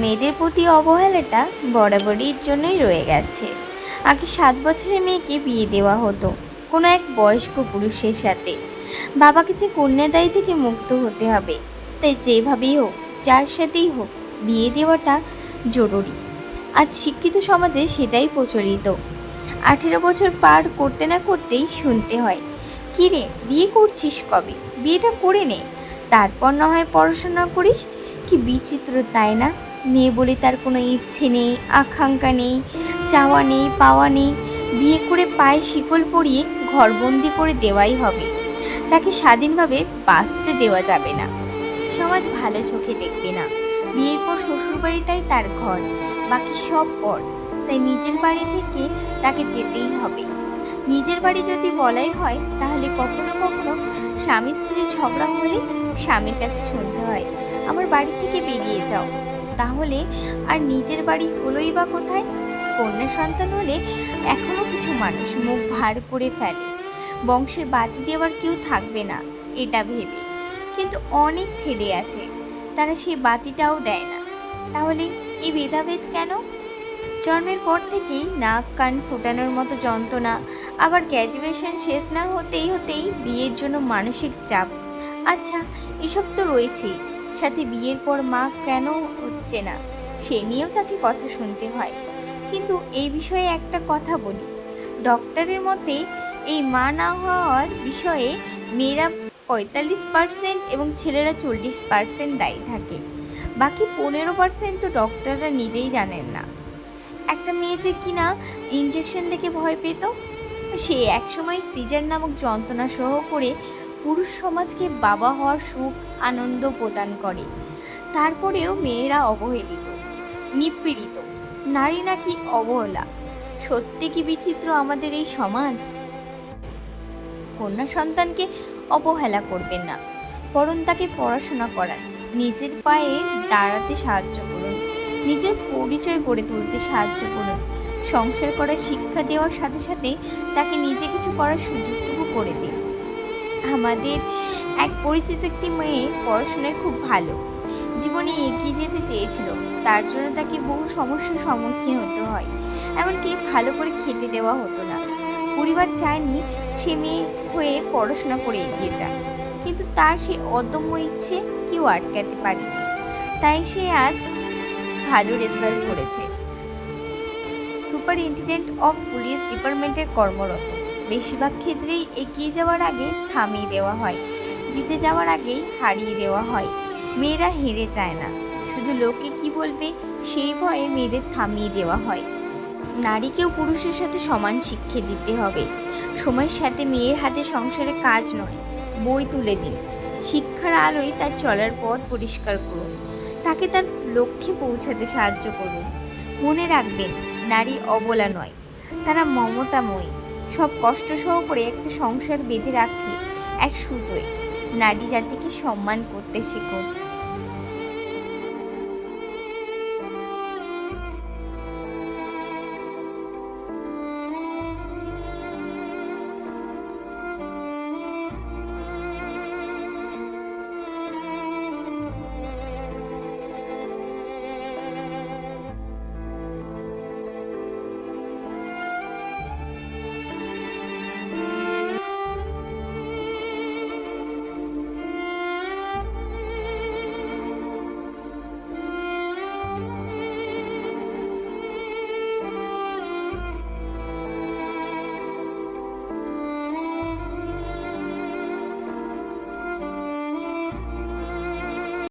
মেয়েদের প্রতি অবহেলাটা বরাবরই জন্যই রয়ে গেছে। আগে সাত বছরের মেয়েকে বিয়ে দেওয়া হতো, কোনো এক বয়স্ক পুরুষের সাথে। বাবাকে যে কন্যাদায়ী থেকে মুক্ত হতে হবে, তাই যেভাবেই হোক, যার সাথেই হোক, বিয়ে দেওয়াটা জরুরি। আজ শিক্ষিত সমাজে সেটাই প্রচলিত। আঠেরো বছর পার করতে না করতেই শুনতে হয়, কী রে, বিয়ে করছিস কবে? বিয়েটা করে নে। তারপর না হয় পড়াশোনা করিস? কি বিচিত্র, তাই না? মেয়ে বলে তার কোনো ইচ্ছে নেই, আকাঙ্ক্ষা নেই, চাওয়া নেই, পাওয়া নেই। বিয়ে করে পায়ে শিকল পরিয়ে ঘরবন্দি করে দেওয়াই হবে। তাকে স্বাধীনভাবে বাঁচতে দেওয়া যাবে না। সমাজ ভালো চোখে দেখবে না। বিয়ের পর শ্বশুরবাড়িটাই তার ঘর, বাকি সব পর। তাই নিজের বাড়ি থেকে তাকে যেতেই হবে। নিজের বাড়ি যদি বলাই হয়, তাহলে কখনো কখনো স্বামী স্ত্রীর ঝগড়া হলে স্বামীর কাছে শুনতে হয়, আমার বাড়ি থেকে বেরিয়ে যাও। তাহলে আর নিজের বাড়ি হলোই বা কোথায়? কন্যা সন্তান হলে এখনও কিছু মানুষ মুখ ভার করে ফেলে। বংশের বাতি দেওয়ার কেউ থাকবে না, এটা ভেবে। কিন্তু অনেক ছেলে আছে, তারা সেই বাতিটাও দেয় না। তাহলে এই ভেদাভেদ কেন? জন্মের পর থেকেই নাক কান ফোটানোর মতো যন্ত্রণা, আবার গ্র্যাজুয়েশন শেষ না হতেই হতেই বিয়ের জন্য মানসিক চাপ। আচ্ছা এসব তো রয়েছেই। সাথে বিয়ের পর মা কেন হচ্ছে না? সে নিয়েও তাকে কথা শুনতে হয়। কিন্তু এই বিষয়ে একটা কথা বলি। ডক্টরের মতে, এই মা না হওয়ার বিষয়ে মেয়েরা পঁয়তাল্লিশ পার্সেন্ট এবং ছেলেরা চল্লিশ পার্সেন্ট দায়ী থাকে। বাকি পনেরো পার্সেন্ট তো ডক্টররা নিজেই জানেন না। একটা মেয়ে যে কিনা ইঞ্জেকশন দেখে ভয় পেত, সে একসময় সিজার নামক যন্ত্রণা সহ করে পুরুষ সমাজকে বাবা হওয়ার সুখ, আনন্দ প্রদান করে। তারপরেও মেয়েরা অবহেলিত, নিপীড়িত, নারী নাকি অবহেলা। সত্যি কি বিচিত্র আমাদের এই সমাজ? কন্যা সন্তানকে অবহেলা করবেন না, বরং তাকে পড়াশোনা করান, নিজের পায়ে দাঁড়াতে সাহায্য করুন, নিজের পরিচয় গড়ে তুলতে সাহায্য করুন, সংসার করার শিক্ষা দেওয়ার সাথে সাথে তাকে নিজে কিছু করার সুযোগটুকু করে দিন। আমাদের এক পরিচিত একটি মেয়ে পড়াশোনায় খুব ভালো। জীবনে এগিয়ে যেতে চেয়েছিল। তার জন্য তাকে বহু সমস্যার সম্মুখীন হতে হয়। এমনকি ভালো করে খেতে দেওয়া হতো না। পরিবার চায়নি সে মেয়ে হয়ে পড়াশোনা করে এগিয়ে যাক। কিন্তু তার সেই অদম্য ইচ্ছে কেউ আটকাতে পারেনি। তাই সে আজ ভালো রেজাল্ট করেছে। সুপারিনটেন্ডেন্ট অফ পুলিশ ডিপার্টমেন্টের কর্মরত। বেশিরভাগ ক্ষেত্রেই এগিয়ে যাওয়ার আগে থামিয়ে দেওয়া হয়। জিতে যাওয়ার আগেই হারিয়ে দেওয়া হয়। মেয়েরা হেরে যায় না। শুধু লোকে কি বলবে, সেই ভয়ে মেয়েদের থামিয়ে দেওয়া হয়। নারীকেও পুরুষের সাথে সমান শিক্ষা দিতে হবে। সময়ের সাথে মেয়ের হাতে সংসারে কাজ নয়, বই তুলে দিন। শিক্ষার আলোয় তার চলার পথ পরিষ্কার করুন। তাকে তার লক্ষ্যে পৌঁছাতে সাহায্য করুন। মনে রাখবেন, নারী অবলা নয়, তারা মমতাময়ী। সব কষ্ট সহ করে একটা সংসার বেঁধে রাখে এক সুতোয়। নারী জাতিকে সম্মান করতে শেখুন